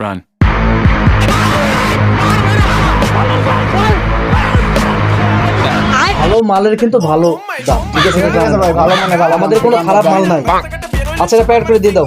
Run. ভালো মালের কিন্তু ভালো দাম ঠিক আছে ভালো মানে ভালো। আমাদের কোনো খারাপ মাল নাই আচ্ছা প্যাড করে দিয়ে দাও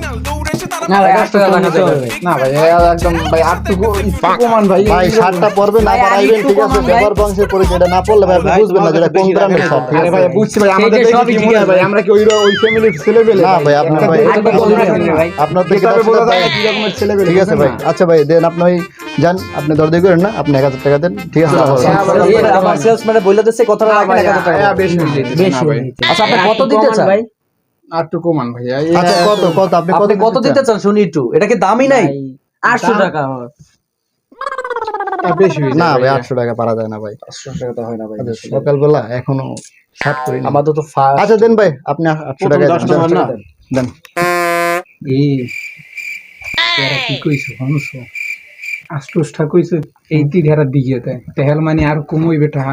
না ভাই এক টাকা রাখা যাবে না ভাই একদম ভাই আটটুকু একটু কমান ভাই ভাই শার্টটা পরবে না পারাইবেন ঠিক আছে কমান বংশের পরিচয় এটা না পড়লে ভাই বুঝবেন না যেটা কোন ব্র্যান্ডের শার্ট আরে ভাই বুঝছি ভাই আমাদের সেই যে দেখে সবই কি ঠিক আছে ভাই আমরা কি ওই ওই ফ্যামিলির ছেলে পেলে না ভাই, আপনার ভাই- একটা বলে দিন ভাই। আপনার থেকে দশ বোঝা হাজার যায় টাকা- কি রকমের ছেলে পেলে ঠিক আছে ভাই আচ্ছা ভাই দেন আপনি ওই যান আপনি দরদি করেন না আপনি এক হাজার টাকা দেন ঠিক আছে? আচ্ছা, আবার- এই বলে দিচ্ছে কথাটা এক হাজার টাকা। বেশি হয়ে আচ্ছা আপনি কত দিতে চান? ভাই। কমান আচ্ছা কত কত? আপনি কত কত দিতে চান শুনি একটু? এটা কি দামই নাই? আটশো টাকা বেশি না ভাই আটশো টাকা পারা যায় না ভাই। পাঁচশো টাকা তো হয় না ভাই আচ্ছা, সকালবেলা এখনও শার্ট করি আমাদের তো আচ্ছা দেন ভাই আপনি আটশো টাকা দশ টাকা দেন। এই কি কইছো হনস আষ্টুষ্ঠা কইছে এই তিধারা দিকে দেয় তেহেল মানে আর কমই বেটা।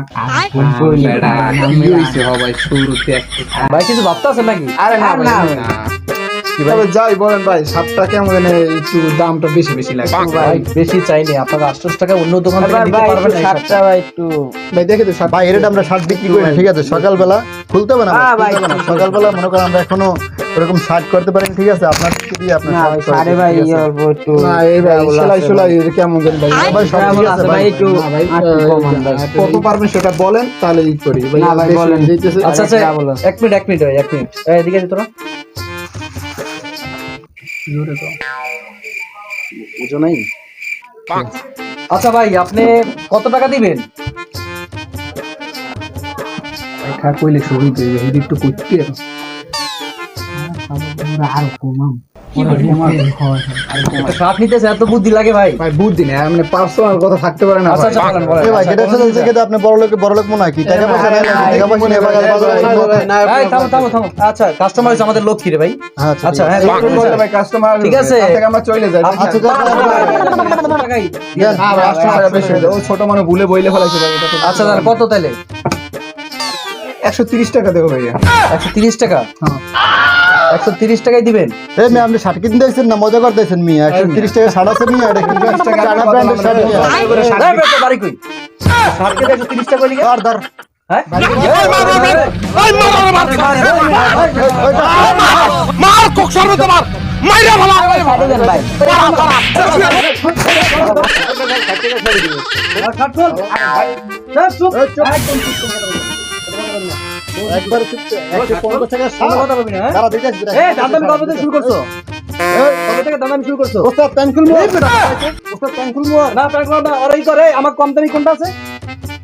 ভাই কিছু ভাবতে আছে নাকি? আরে না না। তবে যাই বলেন ভাই সাতটা কেমন একটু দামটা বেশি বেশি লাগে ভাই বেশি চাইনি আপনার আটশো টাকা অন্য দোকান থেকে নিতে পারবেন সাতটা ভাই একটু ভাই দেখে তো ভাই এর আমরা শার্ট বিক্রি করি ঠিক আছে সকালবেলা খুলতে হবে না। সকালবেলা মনে করেন আমরা এখনও ওরকম শার্ট করতে পারেন ঠিক আছে আপনার যদি আপনার ভাই? অল্প একটু না এই ভাই সেলাই সেলাই কেমন জানি ভাই। ভাই সব ঠিক আছে ভাই একটু কত পারবেন সেটা বলেন তাহলে ই করি। ভাই বলেন। আচ্ছা আচ্ছা এক মিনিট এক মিনিট ভাই এক মিনিট। এদিকে তোরা। জোরে তো। বুঝো নাই? আচ্ছা ভাই আপনি কত টাকা দিবেন? দেখা কইলে এই একটু করতে আর আর কমাম। শার্ট এত বুদ্ধি লাগে ভাই ভাই বুদ্ধি নেই মানে পার্সোনাল কথা থাকতে পারে না আচ্ছা ভাই। আচ্ছা বলেন বলেন এ ভাই আচ্ছা, যেটা চলছে কিন্তু আপনি বড় লোক বড় লোক মনে হয় কি টাকা পয়সা নাই নাকি? টাকা পয়সা নেই বাজার বাজারে চান? এই, থামো থামো থামো আচ্ছা কাস্টমার হচ্ছে আমাদের লক্ষ্মী রে ভাই হ্যাঁ আচ্ছা আচ্ছা হ্যাঁ এই লক্ষ্মী বললে বলতে ভাই কাস্টমার ঠিক আছে। আমরা চলে যাই আচ্ছা বুঝছেন? যান, যান, যান, যান। দেন। না ভাই আটশো টাকা বেশি হয়ে যায়। ও ছোট মানুষ ভুলে বইলে ফেলাইছে ভাই এটা আচ্ছা দাদা কত তাহলে একশো তিরিশ টাকা দেবো ভাইয়া একশো তিরিশ টাকা হ্যাঁ। একশো তিরিশ টাকাই দিবেন এই মেয়ে আপনি শার্ট কিনতে দেখছেন না মজা করতেছেন মিয়া একশো তিরিশ টাকা শার্ট আছে মিয়া এটা কিন্তু চায়না ব্র্যান্ডের শার্ট মিয়া এই, বেটা, বাড়ি কই শার্ট কেটে একশো তিরিশ টাকা লিখে ধর ধর হ্যাঁ সাড়ে দেন ভাই শার্ট খোল চুপ, চুপ একবার চুপ একশো পঞ্চাশ কথা বলবি না? সারা দিতে আসবি কবে থেকে শুরু করছ? কবে থেকে দাদামি শুরু করছ? ওস্তাদ প্যান্ট খুলবো? ওস্তাদ প্যান্ট খুলবো? না প্যান্ট খুলবো না ওরাই করে। আমার কম দামি কোনটা আছে?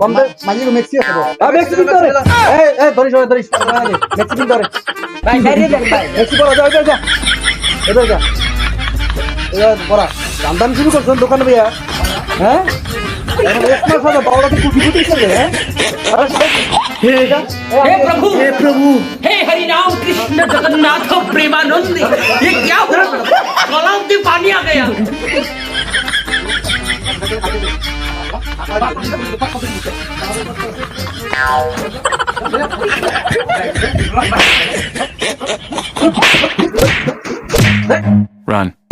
কম দামি? মাঝে মেক্সি আছে বড়। মেক্সি কিনতে হবে। এই এই ধরিস ধরিস মেক্সি কিনতে হবে। ভাই ছাড়িয়ে দেন ভাই। মেক্সি পড়া যা যা যা। এবার যা এবার পড়া দাম দাম শুরু করছ দোকানে ভাইয়া হ্যাঁ? हे? प्रभु! हे प्रभु! हे हरि कृष्ण जगन्नाथ प्रेमानंद ये क्या हुआ? गलाव में पानी आ गया। Run.